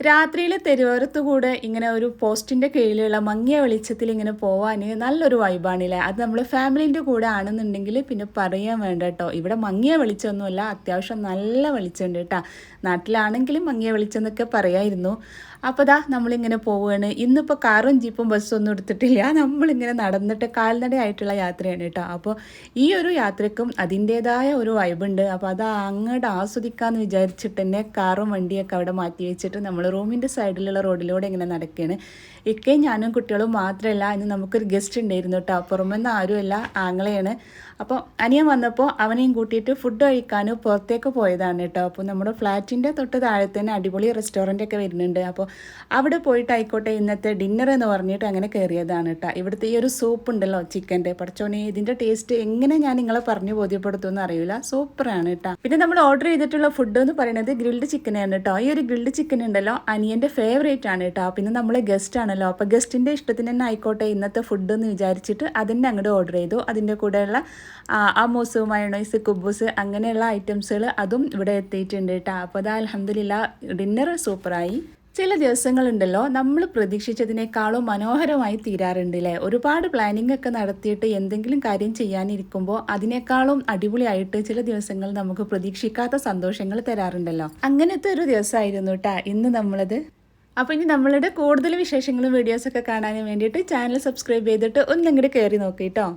രാത്രിയിൽ തെരുവോരത്ത് കൂടെ ഇങ്ങനെ ഒരു പോസ്റ്റിന്റെ കീഴിലുള്ള മങ്ങിയ വെളിച്ചത്തിൽ ഇങ്ങനെ പോവാൻ നല്ലൊരു വൈബാണില്ലേ അത് നമ്മൾ ഫാമിലീന്റെ കൂടെ ആണെന്നുണ്ടെങ്കിൽ പിന്നെ പറയാൻ വേണ്ട കേട്ടോ. ഇവിടെ മങ്ങിയ വെളിച്ചമൊന്നുമല്ല അത്യാവശ്യം നല്ല വെളിച്ചമുണ്ട് കേട്ടോ. നാട്ടിലാണെങ്കിലും മങ്ങിയ വെളിച്ചം എന്നൊക്കെ പറയായിരുന്നു. അപ്പോൾ ദാ നമ്മളിങ്ങനെ പോവുകയാണ് ഇന്നിപ്പോൾ കാറും ജീപ്പും ബസ്സും ഒന്നും എടുത്തിട്ടില്ല. നമ്മളിങ്ങനെ നടന്നിട്ട് കാൽനടയായിട്ടുള്ള യാത്രയാണ് കേട്ടോ. അപ്പോൾ ഈ ഒരു യാത്രക്കും അതിന്റേതായ ഒരു വൈബുണ്ട് അപ്പോൾ അത് അങ്ങോട്ട് ആസ്വദിക്കാമെന്ന് വിചാരിച്ചിട്ട് തന്നെ കാറും വണ്ടിയൊക്കെ അവിടെ മാറ്റി വെച്ചിട്ട് നമ്മൾ റൂമിന്റെ സൈഡിലുള്ള റോഡിലൂടെ ഇങ്ങനെ നടക്കുകയാണ് ഇക്കയും ഞാനും കുട്ടികളും മാത്രമല്ല ഇന്ന് നമുക്കൊരു ഗസ്റ്റ് ഉണ്ടായിരുന്നു കേട്ടോ. പുറമെന്ന് ആരുമല്ല ആങ്ങളെയാണ്. അപ്പോൾ അനിയൻ വന്നപ്പോൾ അവനെയും കൂട്ടിയിട്ട് ഫുഡ് കഴിക്കാൻ പുറത്തേക്ക് പോയതാണ് കേട്ടോ. അപ്പോൾ നമ്മുടെ ഫ്ലാറ്റിന്റെ തൊട്ട് താഴെ തന്നെ അടിപൊളി റെസ്റ്റോറന്റ് ഒക്കെ വരുന്നുണ്ട്. അപ്പോൾ അവിടെ പോയിട്ട് ആയിക്കോട്ടെ ഇന്നത്തെ ഡിന്നർ എന്ന് പറഞ്ഞിട്ട് അങ്ങനെ കയറിയതാണ് കേട്ടോ. ഇവിടുത്തെ ഈ ഒരു സൂപ്പ് ഉണ്ടല്ലോ ചിക്കന്റെ പഠിച്ചോനെ ഇതിന്റെ ടേസ്റ്റ് എങ്ങനെ ഞാൻ നിങ്ങളെ പറഞ്ഞു ബോധ്യപ്പെടുത്തുമെന്ന് അറിയില്ല. സൂപ്പറാണ് കേട്ടോ. പിന്നെ നമ്മൾ ഓർഡർ ചെയ്തിട്ടുള്ള ഫുഡ് എന്ന് പറയുന്നത് ഗ്രിൽഡ് ചിക്കനാണ് കേട്ടോ. ഈ ഒരു ഗ്രിൽഡ് ചിക്കൻ ഉണ്ടല്ലോ അനിയന്റെ ഫേവറേറ്റ് ആണ് കേട്ടോ. പിന്നെ നമ്മൾ ഗസ്റ്റ് ആണല്ലോ. അപ്പോൾ ഗസ്റ്റിന്റെ ഇഷ്ടത്തിന് തന്നെ ആയിക്കോട്ടെ ഇന്നത്തെ ഫുഡ് എന്ന് വിചാരിച്ചിട്ട് അതിന്റെ അങ്ങോട്ട് ഓർഡർ ചെയ്തു. അതിന്റെ കൂടെയുള്ള അമോസ് മയണോയ്സ് കുബൂസ് അങ്ങനെയുള്ള ഐറ്റംസുകൾ അതും ഇവിടെ എത്തിയിട്ടുണ്ട് കേട്ടോ. അപ്പോൾ അത് അലഹമില്ല ഡിന്നർ സൂപ്പറായി ചില ദിവസങ്ങളുണ്ടല്ലോ നമ്മൾ പ്രതീക്ഷിച്ചതിനേക്കാളും മനോഹരമായി തീരാറുണ്ട് അല്ലേ ഒരുപാട് പ്ലാനിംഗ് ഒക്കെ നടത്തിയിട്ട് എന്തെങ്കിലും കാര്യം ചെയ്യാനിരിക്കുമ്പോൾ അതിനേക്കാളും അടിപൊളിയായിട്ട് ചില ദിവസങ്ങൾ നമുക്ക് പ്രതീക്ഷിക്കാത്ത സന്തോഷങ്ങൾ തരാറുണ്ടല്ലോ. അങ്ങനത്തെ ഒരു ദിവസമായിരുന്നു കേട്ടാ ഇന്ന് നമ്മളത്. അപ്പോൾ ഇനി നമ്മളുടെ കൂടുതൽ വിശേഷങ്ങളും വീഡിയോസൊക്കെ കാണാൻ വേണ്ടിയിട്ട് ചാനൽ സബ്സ്ക്രൈബ് ചെയ്തിട്ട് ഒന്നിങ്ങോട്ട് കയറി നോക്കിട്ടോ